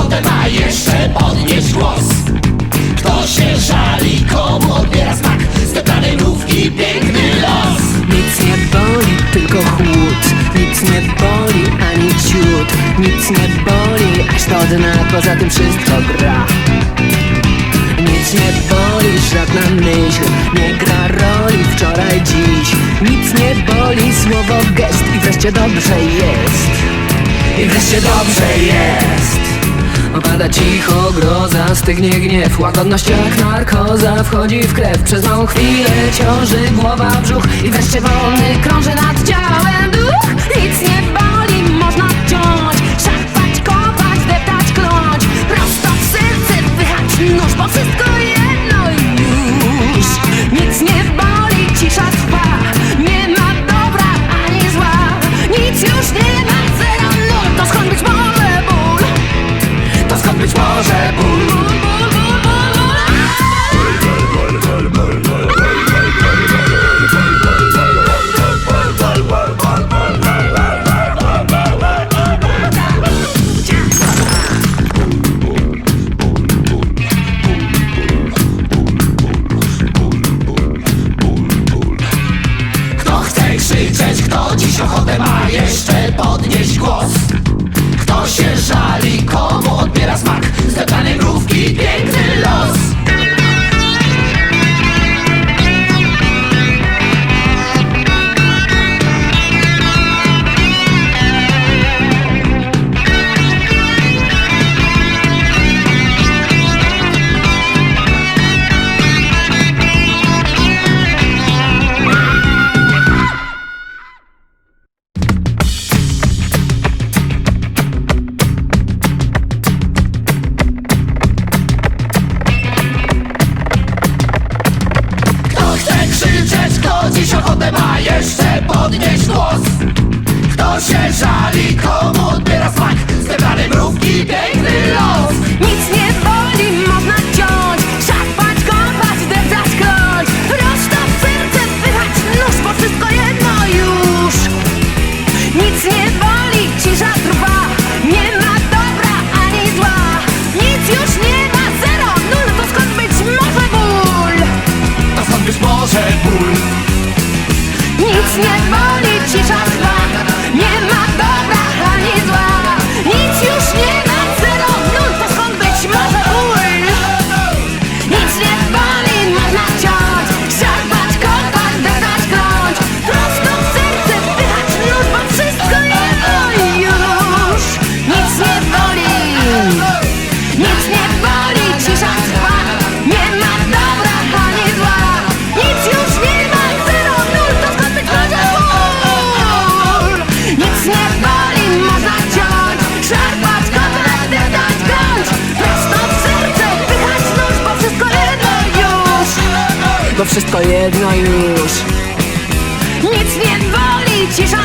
ochotę ma jeszcze podnieść głos. Kto się żali, komu odbiera smak? Steplanej mówki piękny los. Nic nie boli, tylko chłód. Nic nie boli, ani ciut. Nic nie boli, aż to dna. Poza tym wszystko gra. Nic nie boli, żadna myśl Nie gra roli wczoraj, dziś. Nic nie boli, słowo, gest I wreszcie dobrze jest. I wreszcie dobrze jest. Opada cicho groza, stygnie gniew. Łagodność jak narkoza wchodzi w krew. Przez małą chwilę ciąży głowa, brzuch. I wreszcie wolny krąży kto dziś ochotę ma jeszcze podnieść głos. Kto się żali, kto dziś ochotę ma jeszcze podnieść głos? Kto się żali, komu odbiera ból Nic nie boli, cisza trwa Bo wszystko jedno już. Nic nie boli, cisza